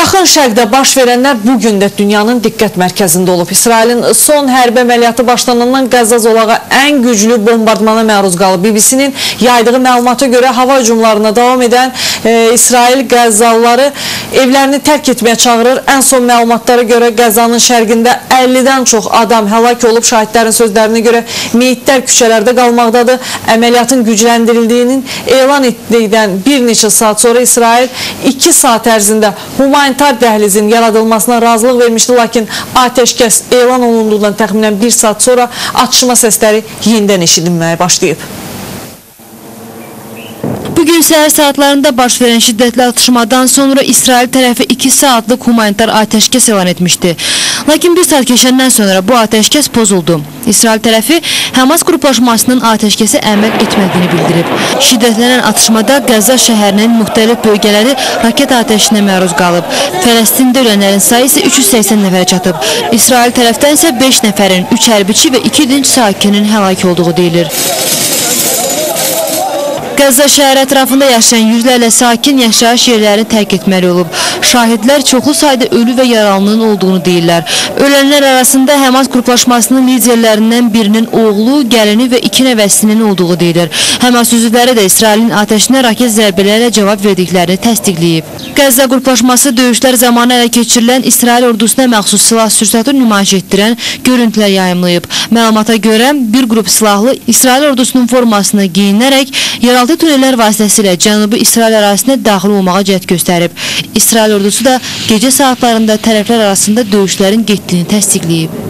Yaxın Şərqdə baş verənlər bu gün də dünyanın diqqət mərkəzində olub. İsrailin son hərbi əməliyyatı başlanandan Qəzza zolağı ən güclü bombardmana məruz qalıb. BBC-nin yaydığı məlumata görə hava hücumlarına davam edən e, İsrail Qəzzalıları evlərini tərk etməyə çağırır. Ən son məlumatlara görə Qəzzanın şərqində 50-dən çox adam həlak olub. Şahidlərin sözlərinə görə meyitlər küçələrdə qalmaqdadır. Əməliyyatın gücləndirildiyinin elan etdikdən bir neçə saat sonra İsrail 2 saat ərzində humanitar dəhlizin yaradılmasına razılıq vermişdi, lakin atəşkəs elan olunduğundan təxminən bir saat sonra atışma səsləri yenidən eşidilməyə başlayıb. Bugün səhər saatlarında baş verən şiddətli atışmadan sonra İsrail tərəfi 2 saatlıq humanitar atəşkəs elan etmişdi. Lakin bir saat keçəndən sonra bu atəşkəs pozuldu. İsrail tərəfi Həmas qruplaşmasının atəşkəsə əməl etmədiyini bildirib. Şiddətlənən atışmada Qəzza şəhərinin müxtəlif bölgələri raket atəşinə məruz qalıb. Fələstində ölənlərin sayı isə 380 nəfərə çatıb. İsrail tərəfdən isə 5 nəfərin, 3 hərbiçi və 2 dinc sakinin həlak olduğu deyilir. Qəzza şəhəri ətrafında yaşayan yüzlərlə sakin yaşayış yerlərini tərk etməli olub. Şahidlər çoxlu sayda ölü və yaralının olduğunu deyirlər. Ölənlər arasında Həmas qruplaşmasının liderlərindən birinin oğlu, gəlini və iki nəvəsinin olduğu deyilir. Həmas üzvləri də İsrailin atəşinə raket zərbələrlə cavab verdiklərini təsdiqləyib. Qəzza qruplaşması döyüşlər zamanı ələ keçirilən İsrail ordusuna məxsus silah sürsatı nümayiş etdirən görüntülər yayımlayıb. Məlumata görə bir qrup silahlı İsrail ordusunun formasını geyinərək yeraltı tunellər vasitəsilə Cənubi İsrail ərazisinə daxil olmağa cəhd göstərib. İsrail ordusu da gecə saatlarında tərəflər arasında döyüşlərin getdiyini təsdiqləyib.